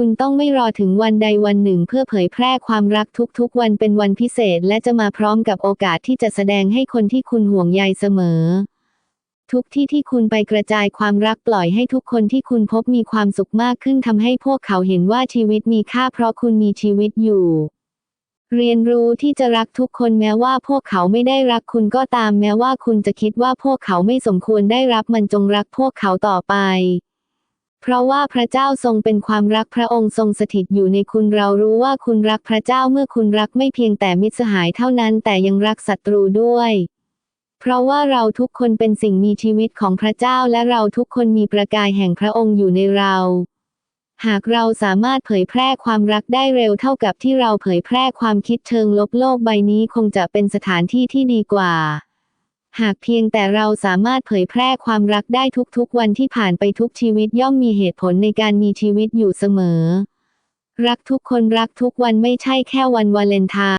คุณต้องไม่รอถึงวันใดวันหนึ่งเพื่อเผยแพร่ความรักทุกๆ วันเป็นวันพิเศษและจะมาพร้อมกับโอกาสที่จะแสดงให้คนที่คุณห่วงใยเสมอ ทุกที่ที่คุณไปกระจายความรักปล่อยให้ทุกคนที่คุณพบมีความสุขมากขึ้นทำให้พวกเขาเห็นว่าชีวิตมีค่าเพราะคุณมีชีวิตอยู่ เรียนรู้ที่จะรักทุกคนแม้ว่าพวกเขาไม่ได้รักคุณก็ตามแม้ว่าคุณจะคิดว่าพวกเขาไม่สมควรได้รับมันจงรักพวกเขาต่อไป เพราะว่าพระเจ้าทรงเป็นความรักพระองค์ทรงสถิตอยู่ในคุณเรารู้ว่าคุณรักพระเจ้าเมื่อคุณรักไม่เพียงแต่มิตรสหายเท่านั้นแต่ยังรักศัตรูด้วย เพราะว่าเราทุกคนเป็นสิ่งมีชีวิตของพระเจ้าและเราทุกคนมีประกายแห่งพระองค์อยู่ในเรา หากเราสามารถเผยแพร่ความรักได้เร็วเท่ากับที่เราเผยแพร่ความคิดเชิงลบโลกใบนี้คงจะเป็นสถานที่ที่ดีกว่า หากเพียงแต่เราสามารถเผยแพร่ความรักได้ทุกๆ วันที่ผ่านไปทุกชีวิตย่อมมีเหตุผลในการมีชีวิตอยู่เสมอ รักทุกคนรักทุกวันไม่ใช่แค่วันวาเลนไทน์